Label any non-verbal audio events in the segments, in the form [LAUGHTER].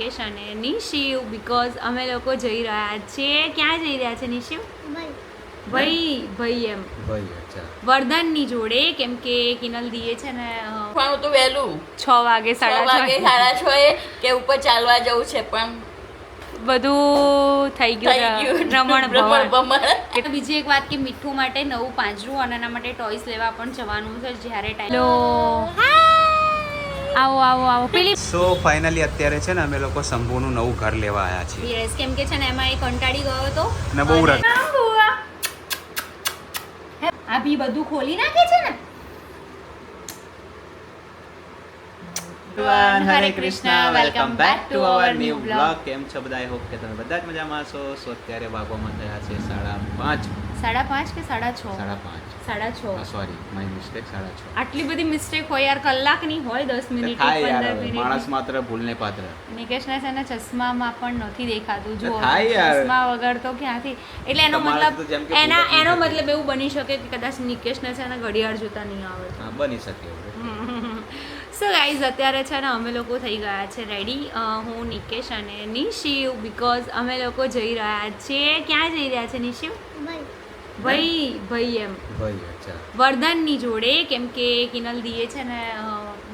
નિકેશ અને નિશિવ બીકોઝ અમે લોકો જઈ રહ્યા છીએ ક્યાં જઈ રહ્યા છે નિશિવ? ભાઈ. ભાઈ એમ. વર્ધનની જોડે કેમ કે કિનલ દીએ છે ને પણ તો વહેલું. છ વાગે સાડા વાગે સાડા છ એ કે ઉપર ચાલવા જવું છે પણ બધું થઈ ગયું રમણ ભ્રમણ ભવન. એટલે બીજી એક વાત કે મીઠું માટે નવું પાંજરું અને એના માટે ટોયસ લેવા પણ જવાનું છે જ્યારે ટાઈમ આવો આવો આવો. પેલી સો ફાઇનલી અત્યારે છે ને અમે લોકો શંભુનું નવું ઘર લેવા આવ્યા છીએ. યસ કેમ કે છે ને એમાં એ કંટાળી ગયો હતો. ને બહુ બુઆ. આ બી બધું ખોલી નાખે છે ને? Hare Krishna welcome back to our new blog કેમ છો બધા? આઈ હોપ કે તમે બધા જ મજામાં છો સો અત્યારે વાગવામાં થયા છે સાડા પાંચ. સાડા પાંચ કે સાડા છ? સાડા પાંચ. સાડા છ. સોરી માય મિસ્ટેક સાડા છ. આટલી બધી મિસ્ટેક હોય યાર કલાકની હોય દસ મિનિટ થાય યાર પંદર હવે, માણસ મિનિટ માત્ર ભૂલને પાત્ર. નિકેશને છે ને ચશ્મામાં પણ નથી દેખાતું. જો ચશ્મા વગર તો ક્યાંથી? એટલે એનો મતલબ એના એનો મતલબ એવું બની શકે કે કદાચ નિકેશને છે ને ઘડિયાળ જોતા નહીં આવે. બની શકે. સો ગાઈઝ અત્યારે છે ને અમે લોકો થઈ ગયા છે રેડી હું નિકેશ અને નિશિવ બીકોઝ અમે લોકો જઈ રહ્યા છીએ ક્યાં જઈ રહ્યા છે નિશિવ? ભાઈ ભાઈ એમ. ભાઈ અચ્છા. વર્ધનની જોડે કેમ કે કિનલ દીએ છે ને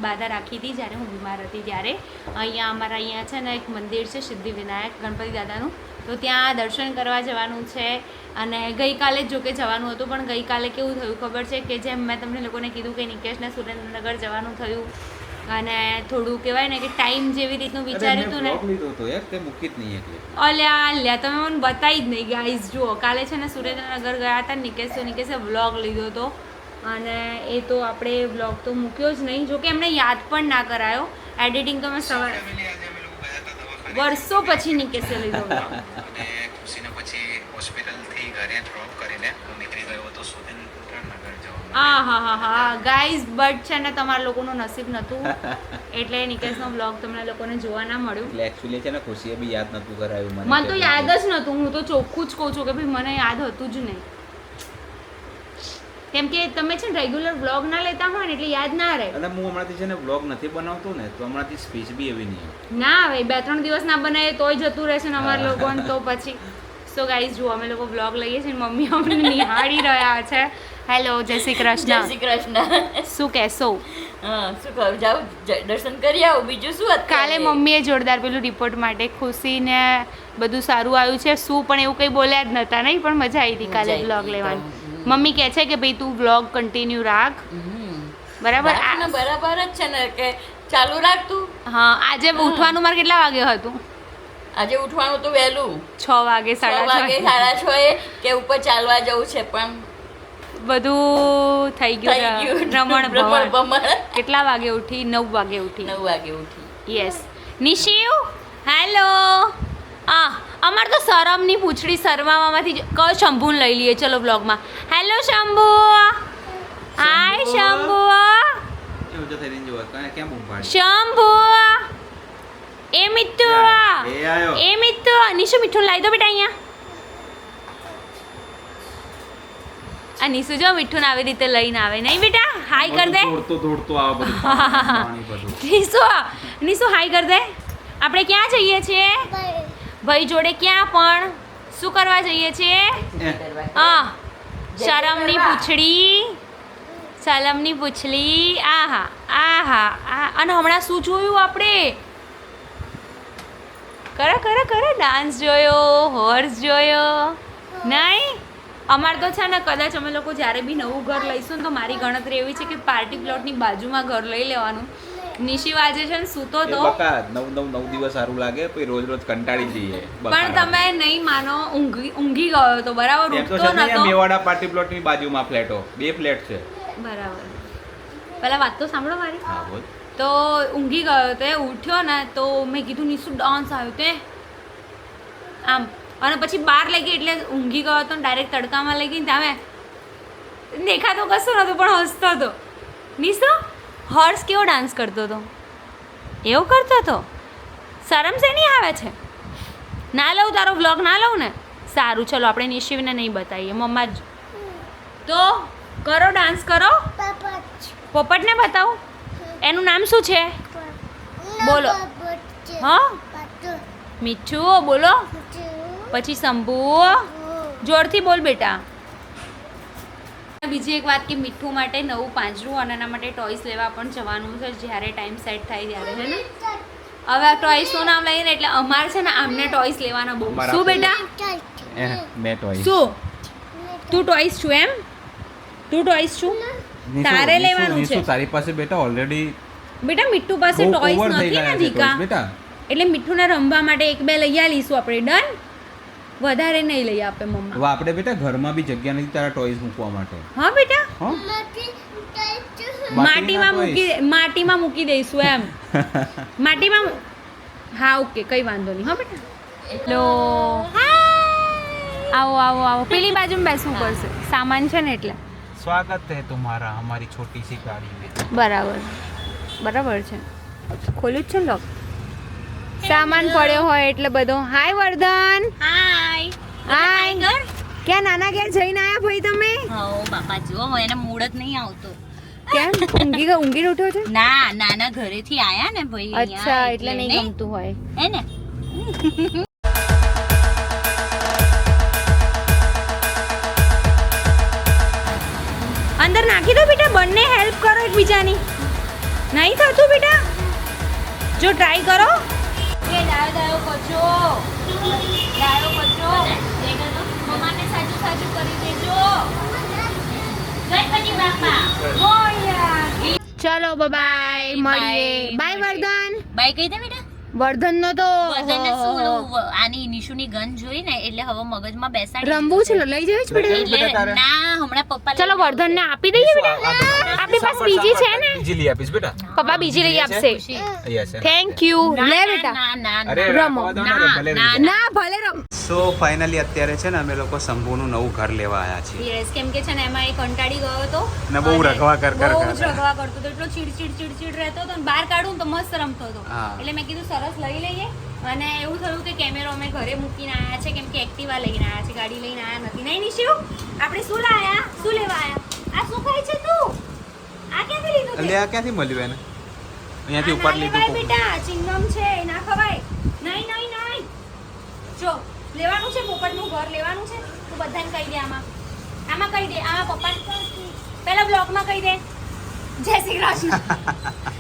બાધા રાખી હતી જ્યારે હું બીમાર હતી ત્યારે. અહીંયા અમારા અહીંયા છે ને એક મંદિર છે સિદ્ધિ વિનાયક ગણપતિ દાદાનું. તો ત્યાં દર્શન કરવા જવાનું છે અને ગઈકાલે જ જોકે જવાનું હતું પણ ગઈકાલે કેવું થયું ખબર છે કે જેમ મેં તમને લોકોને કીધું કે નિકેશને સુરેન્દ્રનગર જવાનું થયું અને થોડું કહેવાય ને કે ટાઈમ જેવી રીતનું વિચાર્યું હતું ને. અરે, મેં vlog લીધો હતો યાર તે મૂકી જ નહીં એટલે અલ્યા અલ્યા તમે મને બતાવી જ નહીં ગાઈઝ જુઓ. કાલે છે ને સુરેન્દ્રનગર ગયા હતા નિકેશ તો નિકેશે વ્લોગ લીધો હતો. અને એ તો આપણે વ્લોગ તો મૂક્યો જ નહીં. જોકે એમણે યાદ પણ ના કરાયો. એડિટિંગ તો મેં સવારે વર્ષો પછી નિકેશે લીધો vlog. અને ખુશીને પછી હોસ્પિટલથી ઘરે ડ્રોપ કરીને હું નીકળી ગયો હતો આ હા હા હા ગાઈઝ બટ છે ને તમારા લોકોનું નસીબ નહોતું. [LAUGHS] એટલે નિકેશનો બ્લોગ તમને લોકોને જોવા ના મળ્યું. એટલે એક્ચ્યુઅલી છે ને ખુશીએ બી યાદ નતું કરાયું મને મને તો યાદ જ નહોતું. હું તો ચોખ્ખું જ કહું છું કે ભાઈ મને યાદ હતું જ નહીં. કેમ કે તમે છે ને રેગ્યુલર વ્લોગ ના લેતા હોય ને એટલે યાદ ના રહે. અને હું હમણાંથી છે ને બ્લોગ નથી બનાવતો ને તો હમણાંથી સ્પીચ બી એવી નહીં. ના આવે બે ત્રણ દિવસ ના બનાવે તોય જતું રહેશે ને અમારા લોકોને તો પછી. સો ગાઈઝ જો અમે લોકો વ્લોગ લઈએ છીએ મમ્મી અમને નિહાળી રહ્યા છે. હેલો જય શ્રી જય કૃષ્ણ શ્રી કૃષ્ણ. શું કહેશો? હા શું કહું? જાઉં દર્શન કરી આવો. બીજું શું કાલે મમ્મીએ જોરદાર પેલું રિપોર્ટ માટે ખુશીને બધું સારું આવ્યું છે. શું પણ એવું કંઈ બોલ્યા જ નહોતા નહીં? પણ મજા આવી હતી કાલે બ્લોગ લેવાની. મમ્મી કહે છે કે ભાઈ તું બ્લોગ કન્ટિન્યુ રાખ. બરાબર? ને બરાબર જ છે ને કે ચાલુ રાખ તું. હા આજે ઉઠવાનું મારે કેટલા વાગે હતું? આજે ઉઠવાનું તો વહેલું. છ વાગે છ સાડા વાગે. સાડા છ એ કે ઉપર ચાલવા જવું છે પણ બધું થઈ ગયું ભ્રમણ રમણ ભ્રમણ ભમણ કેટલા વાગે ઉઠી? નવ વાગે ઉઠી. નવ વાગે ઉઠી. યસ નિશિવ? હેલો આ અમાર તો શરમની પૂંછડી શરમાવામાંથી ક કયો શંભુને લઈ લઈએ? ચલો બ્લોગમાં હેલો શંભુ. હાય શંભુ? શંભુ. એ મિત્તુ એ આયો. એ મિત્તુ નિશુ મીઠું લાવી દો બેટા અહીંયા. આ નિશુ જો મીઠું ને આવી રીતે લઈને આવે. નહીં બેટા? હાય કર દે. દોડતો દોડતો આ બધું [LAUGHS] નિશુ નિશુ હાય કર દે. આપણે ક્યાં જઈએ છીએ? ભાઈ જોડે ક્યાં પણ? શું કરવા જઈએ છીએ? હા. શરમની પૂછડી. સલમની પૂંછડી આહા આહા આ અને હમણાં શું જોયું આપણે? કરે કરે કરે. ડાન્સ જોયો હોર્સ જોયો. નહીં? અમાર તો છે ને કદાચ અમે લોકો જ્યારે બી નવું ઘર લઈશું ને તો મારી ગણતરી એવી છે કે પાર્ટી પ્લોટની બાજુમાં ઘર લઈ લેવાનું. નિશિવ આજે છે ને સૂતો તો. નવ નવ નવ દિવસ સારું લાગે પછી રોજ રોજ કંટાળી જઈએ પણ તમે નહીં માનો ઊંઘી ઊંઘી ગયો તો બરાબર ઉઠતો નતો. મેવાડા પાર્ટી પ્લોટની બાજુમાં ફ્લેટો બે ફ્લેટ છે. બરાબર. પહેલા વાત તો સાંભળો મારી. હા બોલ. તો ઊંઘી ગયો તો ઉઠ્યો ને તો મેં કીધું નિશુ ડાન્સ આવ્યો તે. આમ. અને પછી બહાર લઈ ગઈ એટલે ઊંઘી ગયો તો ડાયરેક્ટ તડકામાં લઈ ગઈ તમે દેખાતો કશું નહોતું પણ હસતો હતો. નિશો હર્ષ કેવો ડાન્સ કરતો હતો? એવો કરતો હતો? શરમ શેની આવે છે? ના લઉં તારો વ્લોગ ના લઉં ને? સારું ચલો આપણે નિશિવને નહીં બતાવીએ મમ્મા જ. તો કરો ડાન્સ કરો. પોપટને બતાવું. એનું નામ શું છે? બોલો. હા? મીઠું બોલો. પછી શંભુ જોરથી બોલ બેટા. બીજી એક વાત કે મીઠું માટે નવું પાંજરું અને એના માટે ટોયસ લેવા પણ જવાનું છે જ્યારે ટાઈમ સેટ થાય ત્યારે છે ને? હવે આ ટોયસનું નામ લઈને એટલે અમારે છે ને આમને ટોયસ લેવાના બહુ. શું બેટા? બે ટોય શું? તું ટોયસ છું એમ? તું ટોયસ છું? તારે લેવાનું છે. તારી પાસે બેટા ઓલરેડી બેટા મીઠું પાસે ટોયસ નથી ને દીકા એટલે એટલે મીઠુંને રમવા માટે એક બે લઈ આવીશું આપણે. ડન વધારે નહીં લઈ આપે મમ્મા. હવે આપણે બેટા ઘરમાં બી જગ્યા નથી તારા ટોયઝ મૂકવા માટે. હા બેટા? માટીમાં મૂકી માટીમાં મૂકી દઈશું એમ. [LAUGHS] માટીમાં હા ઓકે કઈ વાંધો નહીં હા બેટા. એટલો આવો આવો આવો. પેલી બાજુ બેસવું પડશે. સામાન છે ને એટલે. સ્વાગત છે તમારા અમારી છોટી સી ગાડી બરાબર. બરાબર છે. ખોલ્યું છે લોક સામાન પડ્યો હોય એટલે બધો. હાય વર્ધન. હાય હાય ક્યાં નાના ઘેર જઈને આયા ભાઈ તમે? હો બાપા જો હવે એને મૂડ જ નહીં આવતો. કેમ? ઊંઘી ગયો ઊંઘી ઉઠ્યો છે? ના નાના ઘરેથી આયા ને ભાઈ અચ્છા એટલે નહીં ગમતું હોય. હે ને? અંદર નાખી દો બેટા બંને હેલ્પ કરો એકબીજાની. નહીં થતું બેટા? જો ટ્રાય કરો. ડાયો કચો ડાયો કચો મમ્માને સાચું સાચું કરી દેજો. ગણપતિ બાપા. ચાલો બાય મળીએ. By Vardhan. બાય કહી દે બેટા? વર્ધનનો તો બધાને શું આની નિશુની ગન જોઈ ને એટલે હવે મગજમાં બેસાડી રમવું છે. લઈ જવી છે બેટા ના હમણાં પપ્પા ચલો વર્ધનને આપી દઈએ બેટા. આપણી પાસે બીજી છે ને? બીજી લઈ આપીશ બેટા. પપ્પા બીજી લઈ આપશે. થેન્ક યુ લે બેટા. ના ના ના. રમો. ને, ના, ભલે ના, રહી જાય. ના ભલે રમ. સો ફાઇનલી અત્યારે છે ને અમે લોકો શંભુનું નવું ઘર લેવા આવ્યા છીએ. યસ કેમ કે છે ને એમાં એ કંટાળી ગયો હતો. ને બહુ રખવા કર કર બહુ જ રખવા કરતો હતો. એટલો ચીડ ચીડ ચીડ ચીડ રહેતો હતો ને બહાર કાઢું તો મસ્ત રમતો હતો. એટલે મેં કીધું સરસ લઈ લઈએ. અને એવું થયું કે કેમેરો અમે ઘરે મૂકીને આવ્યા છે કેમ કે એક્ટિવા લઈને આવ્યા છે ગાડી લઈને આવ્યા નથી. નહીં નિશિવ આપણે શું લાયા શું લેવા આવ્યા આ શું ખાય છે તું? આ ક્યાંથી લીધું એટલે આ ક્યાંથી મળ્યું એને? અહીંયાથી આ ઉપર લીધું બેટા ચિંગમ છે ના ખવાય. નહીં નહીં નહીં. જો લેવાનું છે પોપટનું ઘર લેવાનું છે. તું બધાને કહી દે આમાં. આમાં કહી દે આમાં પપ્પા પહેલા બ્લોગમાં કહી દે. જય શ્રી કૃષ્ણ. [LAUGHS]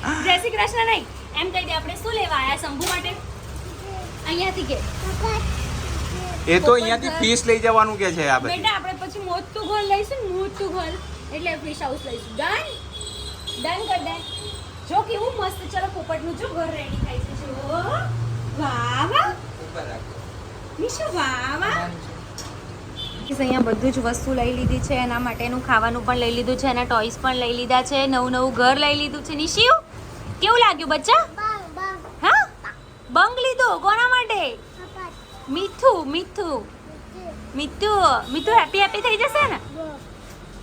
શું લેવા આયા શંભુ માટે? અહીંયાથી કે. એ તો અહીંયાથી ફીસ લઈ જવાનું કે છે આ બધી? બેટા આપણે પછી મોટું ઘર લઈશું મોટું ઘર. એટલે ફિશ હાઉસ લઈશું. ડન ડન કર ડન જો કેવું મસ્ત ચલો પોપટનું જો ઘર રેડી થાય છે. જો. વાહ વાહ. નિશુ વાહ વાહ. અહીંયા બધું જ વસ્તુ લઈ લીધી છે. એના માટેનું ખાવાનું પણ લઈ લીધું છે. એના ટોયસ પણ લઈ લીધા છે. નવું નવું ઘર લઈ લીધું છે. નિશિવ કેવું લાગ્યું બચ્ચા? બંગ લીધો કોના માટે? મીઠું મીઠું. મીઠું. મીઠું હેપી હેપી થઈ જશે ને?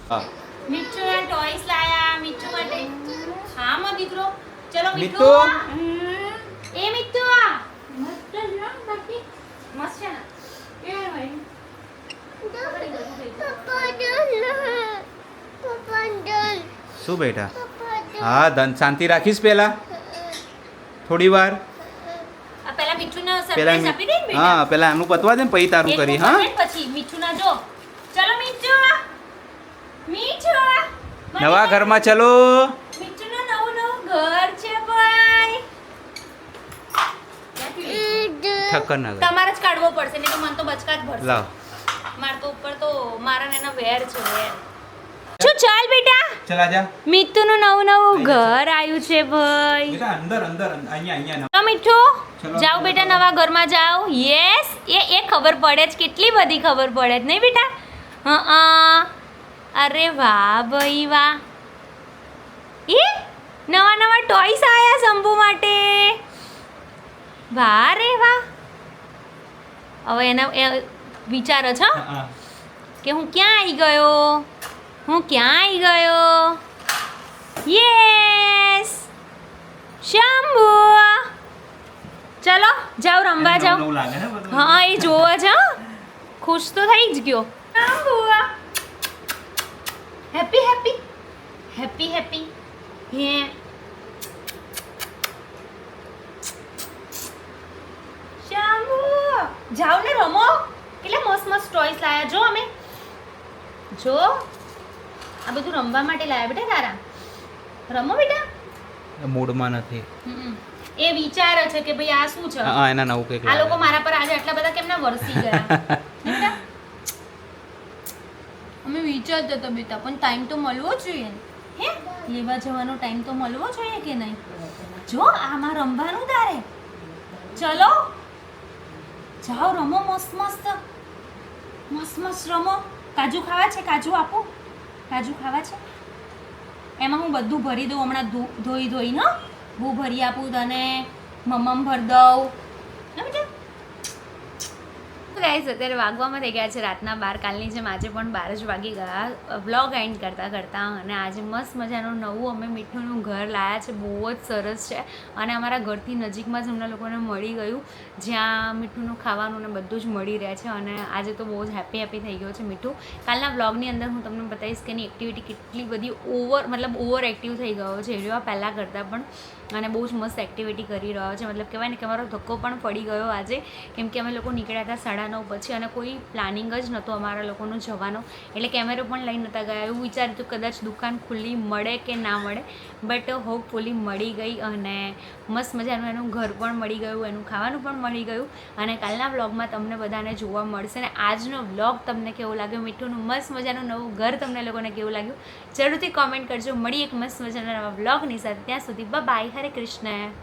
હા. મીઠું ના ટોયસ લાયા મીઠું માટે. હા મો દીકરો. ચલો મીઠું. એ મીઠું આ. મસ્ત છે ને બાકી. મસ્ત છે ને? એ ભાઈ શું બેટા? હા ધન શાંતિ રાખીશ પેલા. થોડી વાર આ પેલા મીઠું ના સરપ્રાઈઝ આપી દે ને બેટા. હા પહેલા આનું પતવા દે ને પછી તારું કરી હા? પછી. મીઠું ના જો. ચલો મીઠું. મીઠું. નવા ઘરમાં ચલો. મીઠું નું નવું નવું ઘર છે ભાઈ. ઠક્કર ના તમારે જ કાઢવો પડશે નહીં તો મને તો બચકા જ ભરશે. લાવ. માર તો ઉપર તો મારા ને એના વેર છે વેર. શું ચાલ બેટા? ચલા જા મીઠું નું નવું નવું ઘર આવ્યું છે ભાઈ. બેટા અંદર અંદર અહીંયા અહીંયા તો મીઠું. જાઓ બેટા નવા ઘરમાં જાઓ. યસ એ એ ખબર પડે જ કેટલી બધી ખબર પડે જ નહીં બેટા? હા અરે વાહ ભાઈ વાહ. એ નવા નવા ટોયસ આયા શંભુ માટે. વાહ રે વાહ. હવે એના વિચાર છે કે હું ક્યાં આવી ગયો? હું ક્યાં આવી ગયો યસ શંભુ ચલો જાઓ રમવા નવું જાઓ નવું લાગે ને બધું? હા એ જોવા જ હા. ખુશ તો થઈ જ ગયો Shambhu happy happy happy happy હે શંભુ જાઓ ને રમો કેટલા મસ્ત મસ્ત ટોયસ લાયા જો અમે જો આ બધું રમવા માટે લાયા બેટા તારા? રમો બેટા. મૂડમાં નથી. એ વિચાર છે કે ભાઈ આ શું છે? હા એના નવું કંઈક આ લોકો મારા પર આજે આટલા બધા કેમના વરસી ગયા? [LAUGHS] અમે વિચારતા હતા બેટા પણ ટાઈમ તો મળવો જોઈએ હે? લેવા જવાનો ટાઈમ તો મળવો જોઈએ કે નહીં? જો આમાં રમવાનું તારે. ચલો. જાઓ રમો મસ્ત મસ્ત. મસ્ત મસ્ત રમો. કાજુ ખાવા છે? કાજુ આપો. કાજુ ખાવા છે? એમાં હું બધું ભરી દઉં. હમણાં ધોઈ ધોઈને હું ભરી આપું. તને મમ્મમ ભરી દઉં ગાઈઝ અત્યારે વાગવામાં થઈ ગયા છે રાતના બાર. કાલની જેમ આજે પણ બાર જ વાગી ગયા. બ્લોગ એન્ડ કરતાં કરતાં અને આજે મસ્ત મજાનું નવું અમે મીઠુંનું ઘર લાયા છે. બહુ જ સરસ છે. અને અમારા ઘરથી નજીકમાં જ અમને લોકોને મળી ગયું. જ્યાં મીઠુંનું ખાવાનું ને બધું જ મળી રહે છે અને આજે તો બહુ જ હેપી હેપી થઈ ગયો છે મીઠું. કાલના બ્લોગની અંદર હું તમને બતાવીશ કે એની એક્ટિવિટી કેટલી બધી ઓવર મતલબ ઓવર એક્ટિવ થઈ ગયો છે. એરિયો પહેલાં કરતાં પણ અને બહુ જ મસ્ત એક્ટિવિટી કરી રહ્યો છે. મતલબ કહેવાય ને કે અમારો ધક્કો પણ પડી ગયો આજે, કેમ કે અમે લોકો નીકળ્યા હતા સાડા નવ પછી અને કોઈ પ્લાનિંગ જ નહોતો અમારા લોકોનો જવાનો. એટલે કેમેરો પણ લઈ નહોતા ગયા. એવું વિચાર્યું હતું કદાચ દુકાન ખુલ્લી મળે કે ના મળે. બટ હોપફુલી મળી ગઈ અને મસ્ત મજાનું એનું ઘર પણ મળી ગયું, એનું ખાવાનું પણ મળી ગયું. અને કાલના વ્લોગમાં તમને બધાને જોવા મળશે. અને આજનો વ્લોગ તમને કેવો લાગ્યો? મીઠુંનું મસ્ત મજાનું નવું ઘર તમને લોકોને કેવું લાગ્યું? જરૂરથી કોમેન્ટ કરજો. મળી એક મસ્ત મજાના નવા વ્લોગની સાથે. ત્યાં સુધી બાય હરે કૃષ્ણ